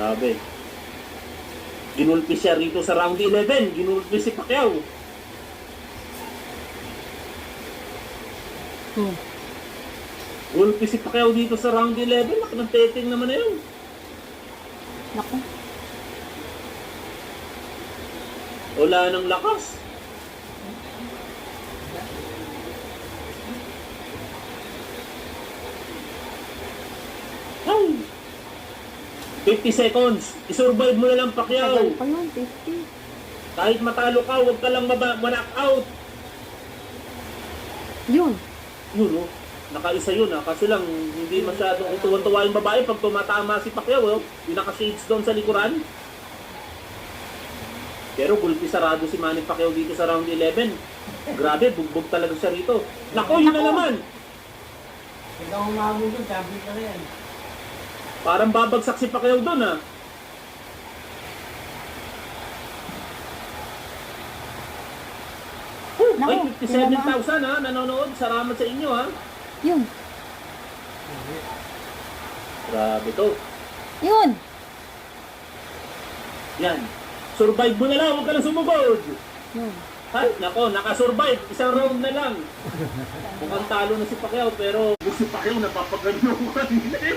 Grabe. Ginulpi siya rito sa round 11. Ginulpi si Pacquiao. Hmm. Gulpi si Pacquiao dito sa round 11. Laki ng teteng naman na yun. Naku. Wala ng lakas. Ay! 50 seconds. I-survive mo na lang, Tagal Pacquiao. pa yun, 50. Kahit matalo ka, huwag ka lang maba- ma-knock out. Yun. Yun, oh. Nakaisa yun, ah. Kasi lang, hindi masyadong tuwan-tuwa yung babae pag tumatama si Pacquiao, oh. Yung naka-shades doon sa likuran. Pero gulpi sarado si Manny Pacquiao dito sa round 11. Grabe, bugbog talaga siya rito. Nako, yun na naman. Ikaw umabot doon, sabi ka na yan. Parang babagsak si Pacquiao doon, ah. Nako, Ay, 57,000 ha, nanonood. Salamat sa inyo ha. Yun. Grabe to. Yun. Yan. Survive mo na lang, huwag ka na sumugod. Yun. Ay, nako, nakasurvive. Isang round na lang. Mukhang talo na si Pacquiao, pero si Pacquiao napapagano ko kanina eh.